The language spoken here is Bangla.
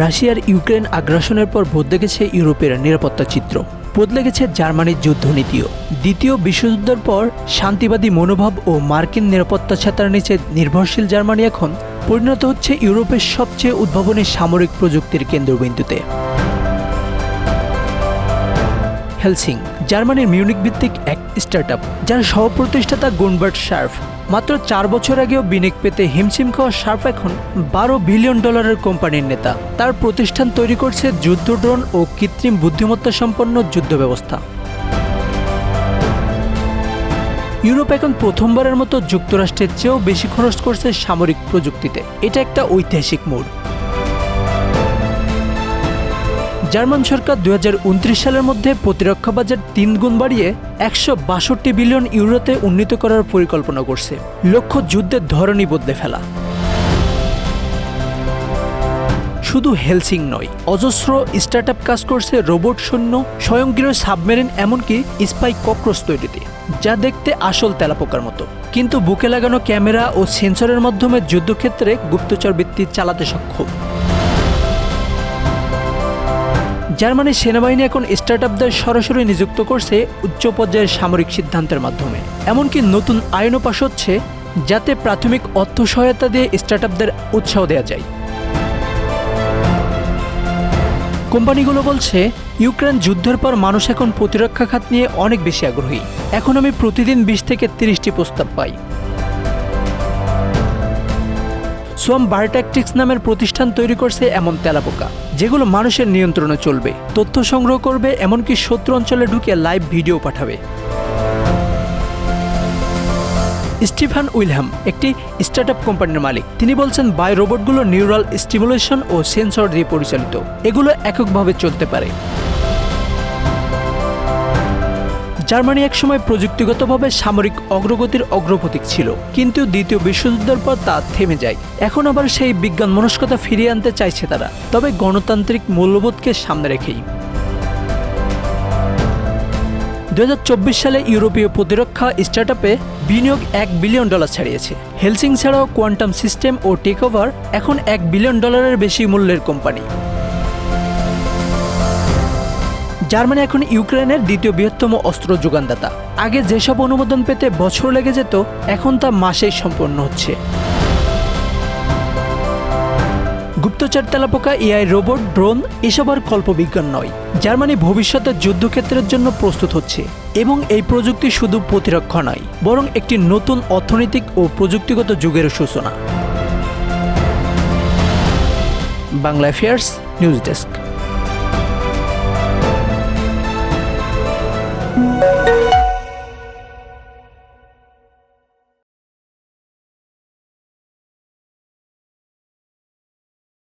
রাশিয়ার ইউক্রেন আগ্রাসনের পর বদলে গেছে ইউরোপের নিরাপত্তা চিত্র। বদলে গেছে জার্মানির যুদ্ধনীতিও। দ্বিতীয় বিশ্বযুদ্ধের পর শান্তিবাদী মনোভাব ও মার্কিন নিরাপত্তা ছাতার নিচে নির্ভরশীল জার্মানি এখন পরিণত হচ্ছে ইউরোপের সবচেয়ে উদ্ভাবনী সামরিক প্রযুক্তির কেন্দ্রবিন্দুতে। হেলসিং, জার্মানির মিউনিক ভিত্তিক এক স্টার্টআপ যার সহপ্রতিষ্ঠাতা গুনবার্ট শার্ফ। মাত্র চার বছর আগেও বিনিয়োগ পেতে হিমশিম খাওয়া শার্ফ এখন বারো বিলিয়ন ডলারের কোম্পানির নেতা। তার প্রতিষ্ঠান তৈরি করছে যুদ্ধ ড্রোন ও কৃত্রিম বুদ্ধিমত্তা সম্পন্ন যুদ্ধ ব্যবস্থা। ইউরোপ এখন প্রথমবারের মতো যুক্তরাষ্ট্রের চেয়েও বেশি খরচ করছে সামরিক প্রযুক্তিতে। এটা একটা ঐতিহাসিক মোড়। জার্মান সরকার দু হাজার উনত্রিশ সালের মধ্যে প্রতিরক্ষা বাজেট তিন গুণ বাড়িয়ে একশো বাষট্টি বিলিয়ন ইউরোতে উন্নীত করার পরিকল্পনা করছে। লক্ষ্য যুদ্ধের ধরনই বদলে ফেলা। শুধু হেলসিং নয়, অজস্র স্টার্টআপ কাজ করছে রোবট সৈন্য, স্বয়ংক্রিয় সাবমেরিন, এমনকি স্পাই ককরোচ তৈরিতে, যা দেখতে আসল তেলাপোকার মতো। কিন্তু বুকে লাগানো ক্যামেরা ও সেন্সরের মাধ্যমে যুদ্ধক্ষেত্রে গুপ্তচর বৃত্তি চালাতে সক্ষম। জার্মানির সেনাবাহিনী এখন স্টার্টআপদের সরাসরি নিযুক্ত করছে উচ্চ পর্যায়ের সামরিক সিদ্ধান্তের মাধ্যমে। এমনকি নতুন আইনও পাশ হচ্ছে, যাতে প্রাথমিক অর্থ সহায়তা দিয়ে স্টার্টআপদের উৎসাহ দেওয়া যায়। কোম্পানিগুলো বলছে, ইউক্রেন যুদ্ধের পর মানুষ এখন প্রতিরক্ষা খাত নিয়ে অনেক বেশি আগ্রহী। এখন আমি প্রতিদিন বিশ থেকে তিরিশটি প্রস্তাব পাই। সোয়াম বায়োট্যাকটিক্স নামের প্রতিষ্ঠান তৈরি করছে এমন তেলাপোকা, যেগুলো মানুষের নিয়ন্ত্রণে চলবে, তথ্য সংগ্রহ করবে, এমনকি শত্রু অঞ্চলে ঢুকে লাইভ ভিডিও পাঠাবে। স্টিফান উইলহাম, একটি স্টার্টআপ কোম্পানির মালিক। তিনি বলছেন বাই রোবটগুলো নিউরাল স্টিমুলেশন ও সেন্সর দিয়ে পরিচালিত। এগুলো এককভাবে চলতে পারে। জার্মানি একসময় প্রযুক্তিগতভাবে সামরিক অগ্রগতির অগ্রপথিক ছিল, কিন্তু দ্বিতীয় বিশ্বযুদ্ধের পর তা থেমে যায়। এখন আবার সেই বিজ্ঞান মনস্কতা ফিরিয়ে আনতে চাইছে তারা, তবে গণতান্ত্রিক মূল্যবোধকে সামনে রেখেই। দুহাজার চব্বিশ সালে ইউরোপীয় প্রতিরক্ষা স্টার্টআপে বিনিয়োগ এক বিলিয়ন ডলার ছাড়িয়েছে। হেলসিং ছাড়াও কোয়ান্টাম সিস্টেম ও টেকওভার এখন এক বিলিয়ন ডলারের বেশি মূল্যের কোম্পানি। জার্মানি এখন ইউক্রেনের দ্বিতীয় বৃহত্তম অস্ত্র যোগানদাতা। আগে যেসব অনুমোদন পেতে বছর লেগে যেত, এখন তা মাসেই সম্পন্ন হচ্ছে। গুপ্তচর তেলাপোকা এআই রোবট, ড্রোন, এসব আর কল্পবিজ্ঞান নয়। জার্মানি ভবিষ্যতের যুদ্ধক্ষেত্রের জন্য প্রস্তুত হচ্ছে, এবং এই প্রযুক্তি শুধু প্রতিরক্ষা নয়, বরং একটি নতুন অর্থনৈতিক ও প্রযুক্তিগত যুগের সূচনা। Bangla affairs news desk